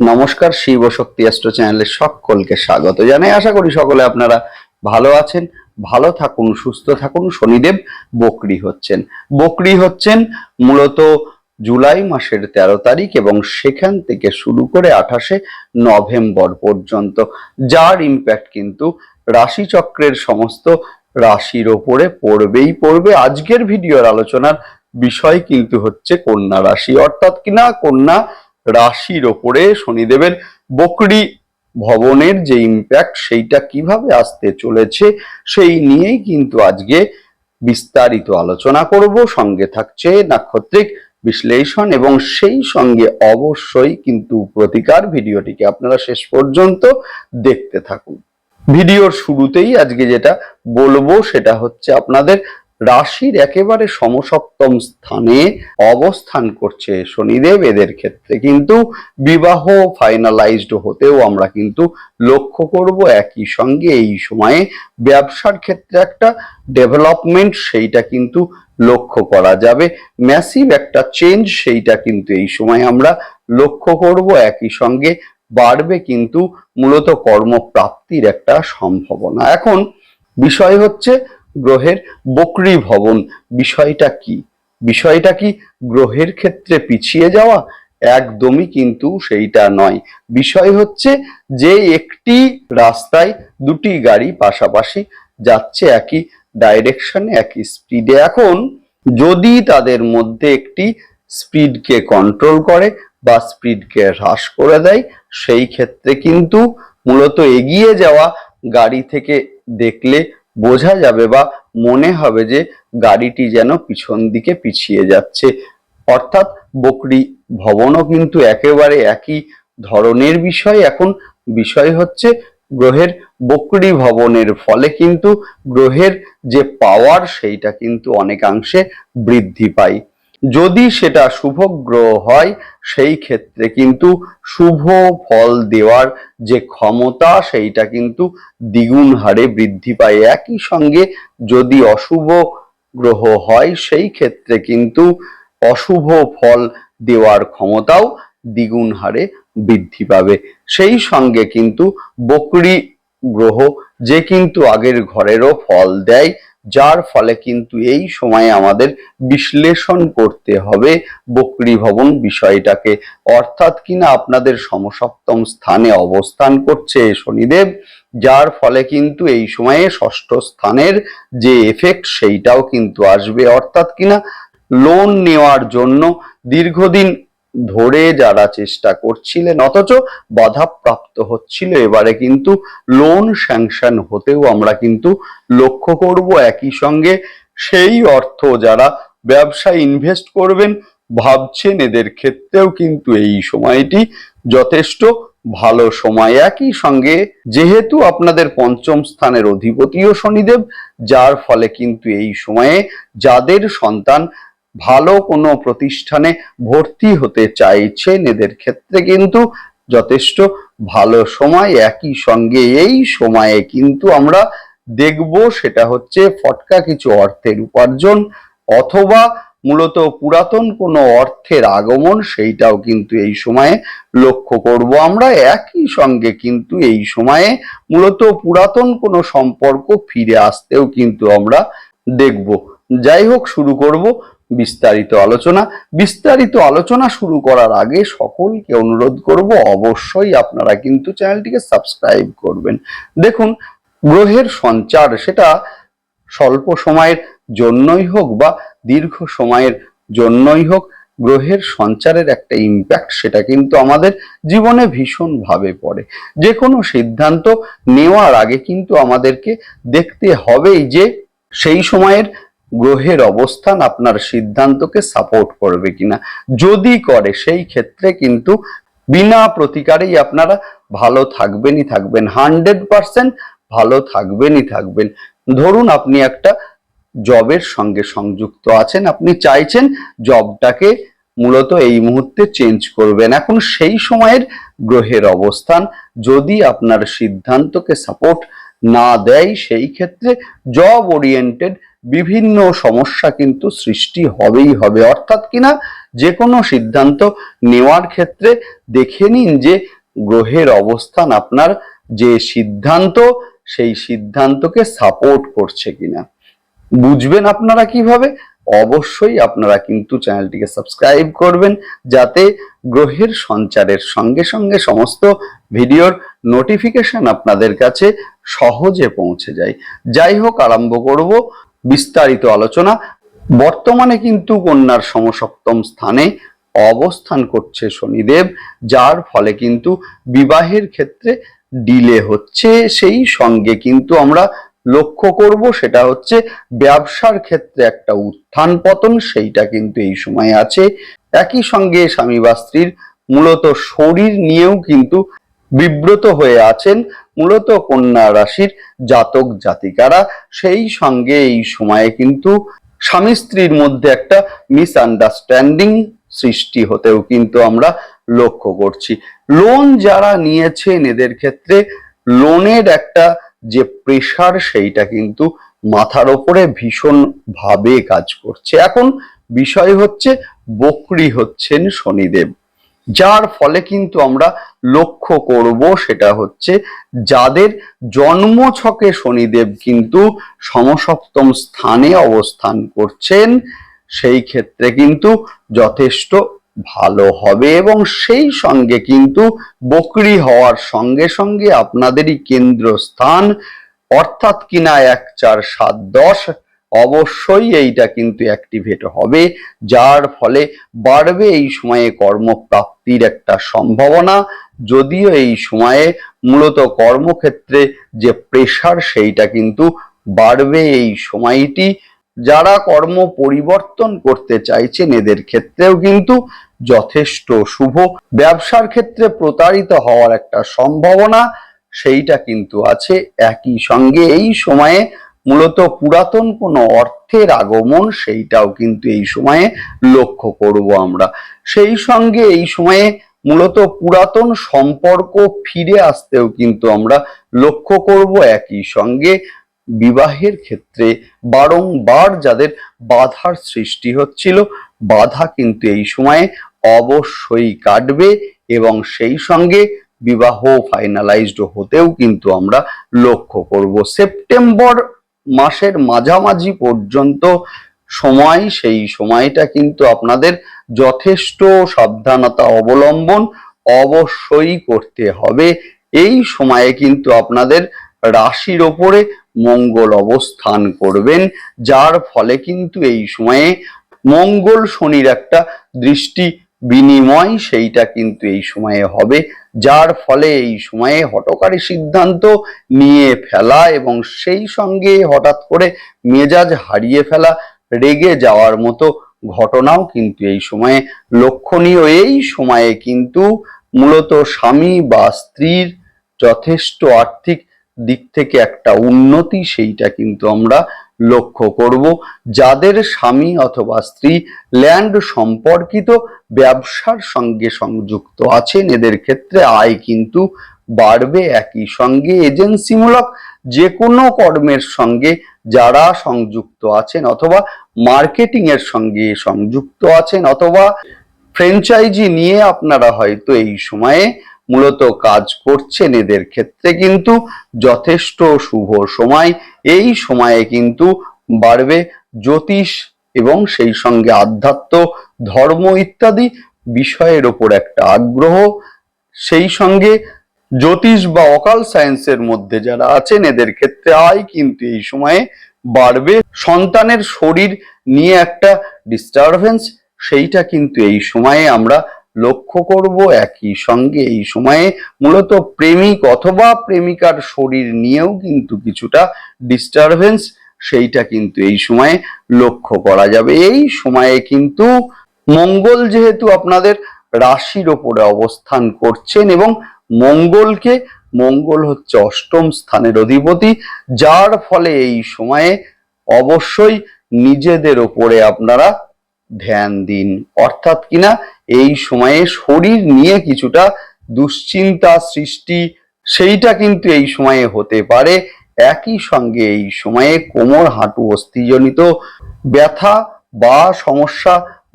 নমস্কার, শিব শক্তি অ্যাস্ট্রো চ্যানেলে সকলকে স্বাগত জানাই। আশা করি সকলে আপনারা ভালো আছেন, ভালো থাকুন, সুস্থ থাকুন। শনিদেব বকরি হচ্ছেন। বকরি হচ্ছেন মূলত জুলাই মাসের তেরো তারিখ এবং সেখান থেকে শুরু করে আঠাশে নভেম্বর পর্যন্ত। যার ইম্প্যাক্ট কিন্তু রাশিচক্রের সমস্ত রাশির ওপরে পড়বেই পড়বে। আজকের ভিডিওর আলোচনার বিষয় কিন্তু হচ্ছে কন্যা রাশি। অর্থাৎ কিনা কন্যা রাশির ওপরে শনিদেবের বকরি ভবনের যে ইম্প্যাক্ট সেইটা কীভাবে আসতে চলেছে সেই নিয়েই কিন্তু আজকে বিস্তারিত আলোচনা করব। সঙ্গে থাকছে নাক্ষত্রিক বিশ্লেষণ এবং সেই সঙ্গে অবশ্যই কিন্তু প্রতিকার। ভিডিওটিকে আপনারা শেষ পর্যন্ত দেখতে থাকুন। ভিডিওর শুরুতেই আজকে যেটা বলব সেটা হচ্ছে আপনাদের রাশির একেবারে সমসপ্তম স্থানে অবস্থান করছে শনিদেব। এদের ক্ষেত্রে কিন্তু বিবাহ ফাইনালাইজড হতেও আমরা কিন্তু লক্ষ্য করব। একই সঙ্গে এই সময়ে ব্যবসার ক্ষেত্রে একটা ডেভেলপমেন্ট সেইটা কিন্তু লক্ষ্য করা যাবে। ম্যাসিভ একটা চেঞ্জ সেইটা কিন্তু এই সময় আমরা লক্ষ্য করব। একই সঙ্গে বাড়বে কিন্তু মূলত কর্মপ্রাপ্তির একটা সম্ভাবনা। এখন বিষয় হচ্ছে গ্রহের বকরি ভবন। বিষয়টা কি? বিষয়টা কি গ্রহের ক্ষেত্রে পিছিয়ে যাওয়া? একদমই কিন্তু সেইটা নয়। বিষয় হচ্ছে যে একটি রাস্তায় দুটি গাড়ি পাশাপাশি যাচ্ছে একই ডাইরেকশনে একই স্পিডে এখন যদি তাদের মধ্যে একটি স্পিডকে কন্ট্রোল করে বা স্পিডকে হ্রাস করে দেয়, সেই ক্ষেত্রে কিন্তু মূলত এগিয়ে যাওয়া গাড়ি থেকে দেখলে বোঝা যাবে বা মনে হবে যে গাড়িটি যেন পিছন দিকে পিছিয়ে যাচ্ছে। অর্থাৎ বকরি ভবনও কিন্তু একেবারে একই ধরনের বিষয়। এখন বিষয় হচ্ছে গ্রহের বকরি ভবনের ফলে কিন্তু গ্রহের যে পাওয়ার সেইটা কিন্তু অনেকাংশে বৃদ্ধি পায়। যদি সেটা শুভ গ্রহ হয়, সেই ক্ষেত্রে কিন্তু শুভ ফল দেওয়ার যে ক্ষমতা, সেইটা কিন্তু দ্বিগুণ হারে বৃদ্ধি পায়। একই সঙ্গে যদি অশুভ গ্রহ হয়, সেই ক্ষেত্রে কিন্তু অশুভ ফল দেওয়ার ক্ষমতাও দ্বিগুণ হারে বৃদ্ধি পাবে। সেই সঙ্গে কিন্তু বকরি গ্রহ, যে কিন্তু আগের ঘরেরও ফল দেয় যার ফলে কিন্তু এই সময়ে আমাদের বিশ্লেষণ করতে হবে বকরি ভবন বিষয়টাকে। অর্থাৎ কিনা আপনাদের সমসপ্তম স্থানে অবস্থান করছে শনিদেব, যার ফলে কিন্তু এই সময়ে ষষ্ঠ স্থানের যে এফেক্ট সেইটাও কিন্তু আসবে। অর্থাৎ কিনা লোন নেওয়ার জন্য দীর্ঘদিন ধরে যারা চেষ্টা করছিলেন, অথচ বাধাপ্রাপ্ত হচ্ছিল। এবারে কিন্তু লোন স্যাংশন হতেও আমরা কিন্তু লক্ষ্য করব একই সঙ্গে। সেই অর্থ যারা ব্যবসায় ইনভেস্ট করবেন, ভাবছেন এদের ক্ষেত্রেও কিন্তু এই সময়টি যথেষ্ট ভালো সময়। একই সঙ্গে যেহেতু আপনাদের পঞ্চম স্থানের অধিপতিও শনিদেব, যার ফলে কিন্তু এই সময়ে যাদের সন্তান ভালো কোনো প্রতিষ্ঠানে ভর্তি হতে চাইছেন, এদের ক্ষেত্রে কিন্তু যথেষ্ট ভালো সময়। একই সঙ্গে এই সময়ে কিন্তু আমরা দেখব, সেটা হচ্ছে ফটকা কিছু অর্থের উপার্জন অথবা মূলত পুরাতন কোনো অর্থের আগমন, সেইটাও কিন্তু এই সময়ে লক্ষ্য করব আমরা। একই সঙ্গে কিন্তু এই সময়ে মূলত পুরাতন কোনো সম্পর্ক ফিরে আসতেও কিন্তু আমরা দেখব। যাই হোক, শুরু করব। বিস্তারিত আলোচনা। বিস্তারিত আলোচনা শুরু করার আগে সকলকে অনুরোধ করব, অবশ্যই আপনারা কিন্তু চ্যানেলটিকে সাবস্ক্রাইব করবেন। দেখুন, গ্রহের সঞ্চার সেটা স্বল্প সময়ের জন্যই হোক বা দীর্ঘ সময়ের জন্যই হোক, গ্রহের সঞ্চারের একটা ইম্প্যাক্ট সেটা কিন্তু আমাদের জীবনে ভীষণভাবে পড়ে। যে কোনো সিদ্ধান্ত নেওয়ার আগে কিন্তু আমাদেরকে দেখতে হবেই যে সেই সময়ের গ্রহের অবস্থান আপনার সিদ্ধান্তকে সাপোর্ট করবে কিনা। যদি করে, সেই ক্ষেত্রে কিন্তু বিনা প্রতিকারেই আপনারা ভালো থাকবেনই থাকবেন। হান্ড্রেড পার্সেন্ট ভালো থাকবেনই থাকবেন। ধরুন আপনি একটা জবের সঙ্গে সংযুক্ত আছেন, আপনি চাইছেন জবটাকে মূলত এই মুহূর্তে চেঞ্জ করবেন। এখন সেই সময়ের গ্রহের অবস্থান যদি আপনার সিদ্ধান্তকে সাপোর্ট না দেয়, সেই ক্ষেত্রে জব ওরিয়েন্টেড বিভিন্ন সমস্যা কিন্তু সৃষ্টি হবেই হবে। অর্থাৎ কিনা যে কোনো সিদ্ধান্ত নেওয়ার ক্ষেত্রে দেখে নিন যে গ্রহের অবস্থান আপনার যে সিদ্ধান্ত, সেই সিদ্ধান্তকে সাপোর্ট করছে কিনা। বুঝবেন আপনারা কীভাবে? অবশ্যই আপনারা কিন্তু চ্যানেলটিকে সাবস্ক্রাইব করবেন যাতে গ্রহের সঞ্চারের সঙ্গে সঙ্গে সমস্ত ভিডিওর নোটিফিকেশন আপনাদের কাছে সহজে পৌঁছে যায়। যাই হোক, আরম্ভ করব। বিস্তারিত আলোচনা। বর্তমানে কিন্তু কন্যার সমসপ্তম স্থানে অবস্থান করছে শনিদেব, যার ফলে কিন্তু বিবাহের ক্ষেত্রে ডিলে হচ্ছে। সেই সঙ্গে কিন্তু আমরা লক্ষ্য করব, সেটা হচ্ছে ব্যবসার ক্ষেত্রে একটা উত্থান পতন, সেইটা কিন্তু এই সময় আছে। একই সঙ্গে স্বামী বা স্ত্রীর মূলত শরীর নিয়েও কিন্তু বিব্রত হয়ে আছেন মূলত কন্যা রাশির জাতক জাতিকারা। সেই সঙ্গে এই সময়ে কিন্তু স্বামী স্ত্রীর মধ্যে একটা মিসআন্ডারস্ট্যান্ডিং সৃষ্টি হতেও কিন্তু আমরা লক্ষ্য করছি। লোন যারা নিয়েছেন এদের ক্ষেত্রে লোনের একটা যে প্রেশার সেইটা কিন্তু মাথার ওপরে ভীষণ ভাবে কাজ করছে। এখন বিষয় হচ্ছে বকরি হচ্ছেন শনিদেব। যার ফলে কিন্তু আমরা লক্ষ্য করব সেটা হচ্ছে যাদের জন্মছকে শনিদেব কিন্তু সমসপ্তম স্থানে অবস্থান করছেন, সেই ক্ষেত্রে কিন্তু যথেষ্ট ভালো হবে এবং সেই সঙ্গে কিন্তু বকরি হওয়ার সঙ্গে সঙ্গে আপনাদেরই কেন্দ্রস্থান অর্থাৎ কিনা এক চার সাত দশ অবশ্যই এইটা কিন্তু অ্যাক্টিভেট হবে, যার ফলে বাড়বে এই সময়ে কর্মপ্রাপ্তির একটা সম্ভাবনা। যদিও এই সময়ে মূলত কর্মক্ষেত্রে যে প্রেশার সেইটা কিন্তু বাড়বে এই সময়টি। যারা কর্ম পরিবর্তন করতে চাইছেন, এদের ক্ষেত্রেও কিন্তু যথেষ্ট শুভ। ব্যবসার ক্ষেত্রে প্রতারিত হওয়ার একটা সম্ভাবনা, সেইটা কিন্তু আছে। একই সঙ্গে এই সময়ে মূলত পুরাতন কোনো অর্থের আগমন সেইটাও কিন্তু এই সময়ে লক্ষ্য করব আমরা। সেই সঙ্গে এই সময়ে মূলত পুরাতন সম্পর্ক ফিরে আসতেও কিন্তু আমরা লক্ষ্য করব একই সঙ্গে বিবাহের ক্ষেত্রে বারংবার যাদের বাধার সৃষ্টি হচ্ছিল, বাধা কিন্তু এই সময়ে অবশ্যই কাটবে এবং সেই সঙ্গে বিবাহ ফাইনালাইজড হতেও কিন্তু আমরা লক্ষ্য করব। সেপ্টেম্বর মাসের মাঝামাঝি পর্যন্ত সময়, সেই সময়টা কিন্তু আপনাদের যথেষ্ট সাবধানতা অবলম্বন অবশ্যই করতে হবে। এই সময়ে কিন্তু আপনাদের রাশির ওপরে মঙ্গল অবস্থান করবেন, যার ফলে কিন্তু এই সময়ে মঙ্গল শনির একটা দৃষ্টি বিনিময় সেইটা কিন্তু এই সময়ে হবে, যার ফলে এই সময়ে হটকারী সিদ্ধান্ত নিয়ে ফেলা এবং সেই সঙ্গে হঠাৎ করে মেজাজ হারিয়ে ফেলা, রেগে যাওয়ার মতো ঘটনাও কিন্তু এই সময়ে লক্ষণীয়। এই সময়ে কিন্তু মূলত স্বামী বা স্ত্রীর যথেষ্ট আর্থিক দিক থেকে একটা উন্নতি, সেইটা কিন্তু আমরা লক্ষ্য করব যাদের স্বামী অথবা স্ত্রী ল্যান্ড সম্পর্কিত ব্যবসার সঙ্গে সংযুক্ত আছেন, এদের ক্ষেত্রে আয় কিন্তু বাড়বে একই সঙ্গে। এজেন্সিমূলক যে কোনো কর্মের সঙ্গে যারা সংযুক্ত আছেন অথবা মার্কেটিং এর সঙ্গে সংযুক্ত আছেন অথবা ফ্র্যাঞ্চাইজি নিয়ে আপনারা হয়তো এই সময়ে মূলত কাজ করছেন এদের ক্ষেত্রে কিন্তু যথেষ্ট শুভ সময়। এই সময়ে কিন্তু বাড়বে জ্যোতিষ এবং সেই সঙ্গে আধ্যাত্ম, ধর্ম ইত্যাদি বিষয়ের ওপর একটা আগ্রহ। সেই সঙ্গে জ্যোতিষ বা অকাল সায়েন্সের মধ্যে যারা আছেন, এদের ক্ষেত্রে আয় কিন্তু এই সময়ে বাড়বে। সন্তানের শরীর নিয়ে একটা ডিস্টারবেন্স সেইটা কিন্তু এই সময়ে আমরা লক্ষ্য করব একই সঙ্গে। এই সময়ে মূলত প্রেমিক অথবা প্রেমিকার শরীর নিয়েও কিন্তু কিছুটা ডিস্টারবেন্স সেইটা কিন্তু এই সময়ে লক্ষ্য করা যাবে। এই সময়ে কিন্তু মঙ্গল যেহেতু আপনাদের রাশির ওপরে অবস্থান করছেন এবং মঙ্গলকে, মঙ্গল হচ্ছে অষ্টম স্থানের অধিপতি, যার ফলে এই সময়ে অবশ্যই নিজেদের ওপরে আপনারা ধ্যান দিন। অর্থাৎ কিনা এই সময়ে শরীর নিয়ে কিছুটা দুশ্চিন্তা সৃষ্টি, সেইটা কিন্তু এই সময়ে হতে পারে। একই সঙ্গে এই সময়ে কোমর হাঁটু অস্থিজনিত, ব্যথা বা সমস্যা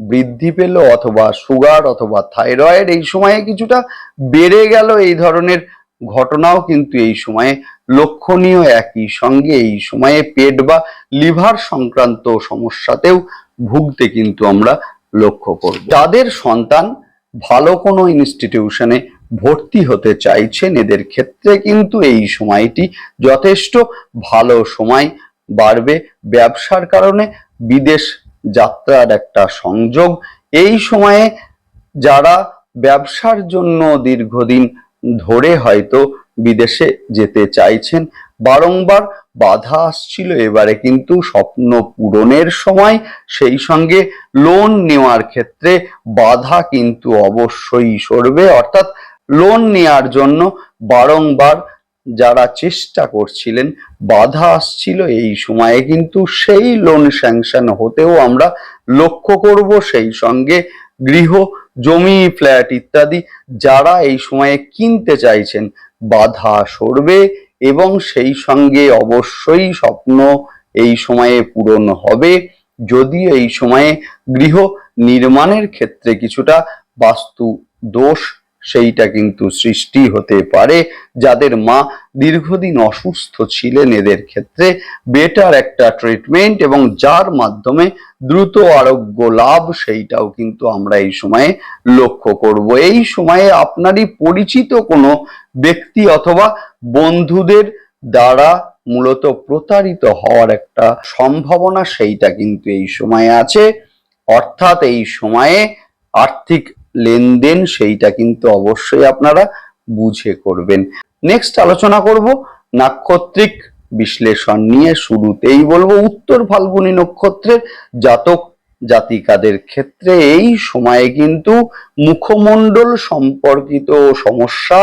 বৃদ্ধি পেল অথবা সুগার অথবা থাইরয়েড এই সময়ে কিছুটা বেড়ে গেল। এই ধরনের ঘটনাও কিন্তু এই সময়ে লক্ষণীয়। একই সঙ্গে এই সময়ে পেট বা লিভার সংক্রান্ত সমস্যাতেও ভুগতে কিন্তু আমরা লক্ষ্য করব। যাদের সন্তান ভালো কোনো ইনস্টিটিউশনে ভর্তি হতে চাইছেন, এদের ক্ষেত্রে কিন্তু এই সময়টি যথেষ্ট ভালো সময় বাড়বে। ব্যবসার কারণে বিদেশ যাত্রার একটা সংযোগ। এই সময়ে যারা ব্যবসার জন্য দীর্ঘদিন ধরে হয়তো বিদেশে যেতে চাইছেন। বারংবার বাধা আসছিল এবারে, কিন্তু স্বপ্ন পূরণের সময় সেই সঙ্গে লোন নেওয়ার ক্ষেত্রে বাধা কিন্তু অবশ্যই সরবে। অর্থাৎ লোন নেওয়ার জন্য বারংবার যারা চেষ্টা করছিলেন, বাধা আসছিল। এই সময়ে কিন্তু সেই লোন স্যাংশন হতেও আমরা লক্ষ্য করব। সেই সঙ্গে গৃহ, জমি ফ্ল্যাট ইত্যাদি যারা এই সময়ে কিনতে চাইছেন বাধা সরবে এবং সেই সঙ্গে অবশ্যই স্বপ্ন এই সময়ে পূরণ হবে। যদি এই সময়ে গৃহ নির্মাণের ক্ষেত্রে কিছুটা বাস্তু দোষ সেইটা কিন্তু সৃষ্টি হতে পারে। যাদের মা দীর্ঘদিন অসুস্থ ছিলেন এদের ক্ষেত্রে বেটার একটা ট্রিটমেন্ট এবং যার মাধ্যমে দ্রুত আরোগ্য লাভ সেইটাও কিন্তু আমরা এই সময়ে লক্ষ্য করব। এই সময়ে আপনারই পরিচিত কোনো ব্যক্তি অথবা বন্ধুদের দ্বারা মূলত প্রতারিত হওয়ার একটা সম্ভাবনা সেইটা কিন্তু এই সময়ে আছে। অর্থাৎ এই সময়ে আর্থিক লেনদেন সেইটা কিন্তু অবশ্যই আপনারা বুঝে করবেন। নেক্সট আলোচনা করব নাক্ষত্রিক বিশ্লেষণ নিয়ে। শুরুতেই বলব উত্তর ফাল্গুনী নক্ষত্রের জাতক জাতিকাদের ক্ষেত্রে এই সময়ে কিন্তু মুখমণ্ডল সম্পর্কিত সমস্যা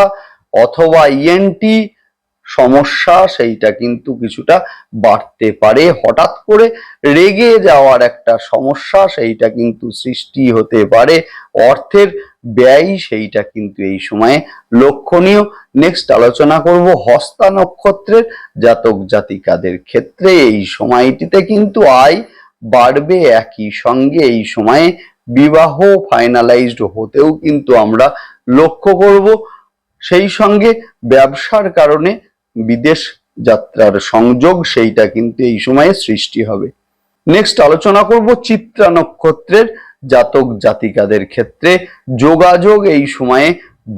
অথবা ইএনটি সমস্যা সেইটা কিন্তু কিছুটা বাড়তে পারে। হঠাৎ করে রেগে যাওয়ার একটা সমস্যা সেইটা কিন্তু সৃষ্টি হতে পারে। অর্থের ব্যয় সেইটা কিন্তু এই সময়ে লক্ষণীয়। নেক্সট আলোচনা করব হস্তা নক্ষত্রের জাতক জাতিকাদের ক্ষেত্রে। এই সময়টিতে কিন্তু আয় বাড়বে একই সঙ্গে। এই সময়ে বিবাহ ফাইনালাইজড হতেও কিন্তু আমরা লক্ষ্য করব। সেই সঙ্গে ব্যবসার কারণে বিদেশ যাত্রার সংযোগ সেইটা কিন্তু এই সময়ে সৃষ্টি হবে। নেক্সট আলোচনা করব চিত্রা নক্ষত্রের জাতক জাতিকাদের ক্ষেত্রে। যোগাযোগ এই সময়ে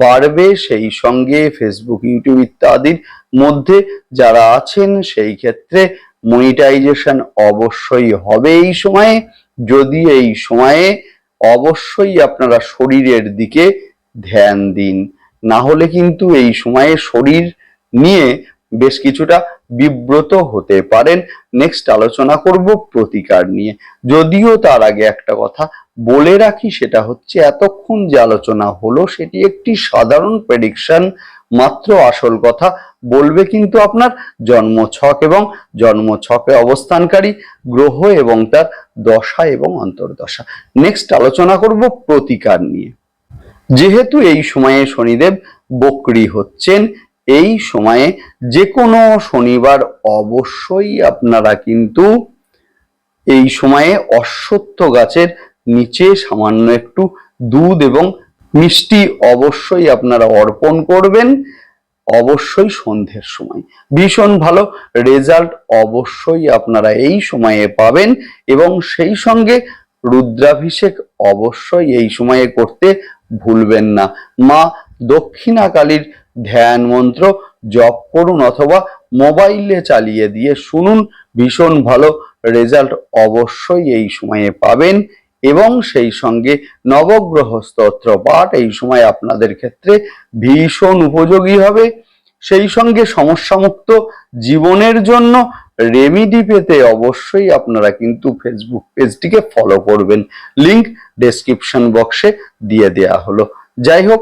বাড়বে সেই সঙ্গে ফেসবুক ইউটিউব ইত্যাদির মধ্যে যারা আছেন সেই ক্ষেত্রে মনিটাইজেশন অবশ্যই হবে এই সময়ে। যদি এই সময়ে অবশ্যই আপনারা শরীরের দিকে ধ্যান দিন, না হলে কিন্তু এই সময়ে শরীর নিয়ে বেশ কিছুটা বিব্রত হতে পারেন। নেক্সট আলোচনা করব প্রতিকার নিয়ে। যদিও তার আগে একটা কথা বলে রাখি, সেটা হচ্ছে এতক্ষণ যে আলোচনা হলো, সেটি একটি সাধারণ প্রেডিকশন মাত্র আসল কথা। বলবে কিন্তু আপনার জন্ম ছক এবং জন্ম ছকে অবস্থানকারী গ্রহ এবং তার দশা এবং অন্তর্দশা। নেক্সট আলোচনা করব প্রতিকার নিয়ে। যেহেতু এই সময়ে শনিদেব বক্রি হচ্ছেন এই সময়ে যে কোনো শনিবার অবশ্যই আপনারা কিন্তু এই সময়ে অশ্বত্থ গাছের নিচে সামান্য একটু দুধ এবং মিষ্টি অবশ্যই আপনারা অর্পণ করবেন। অবশ্যই সন্ধ্যের সময়। ভীষণ ভালো রেজাল্ট অবশ্যই আপনারা এই সময়ে পাবেন এবং সেই সঙ্গে রুদ্রাভিষেক অবশ্যই এই সময়ে করতে ভুলবেন না। মা দক্ষিণা কালীর ধ্যান মন্ত্র জপ করুন অথবা মোবাইলে চালিয়ে দিয়ে শুনুন। ভীষণ ভালো রেজাল্ট অবশ্যই এই সময়ে পাবেন এবং সেই সঙ্গে নবগ্রহ স্তোত্র পাঠ এই সময় আপনাদের ক্ষেত্রে ভীষণ উপযোগী হবে। সেই সঙ্গে সমস্যামুক্ত জীবনের জন্য রেমিডি পেতে অবশ্যই আপনারা কিন্তু ফেসবুক পেজটিকে ফলো করবেন। লিংক ডেসক্রিপশন বক্সে দিয়ে দেয়া হলো। যাই হোক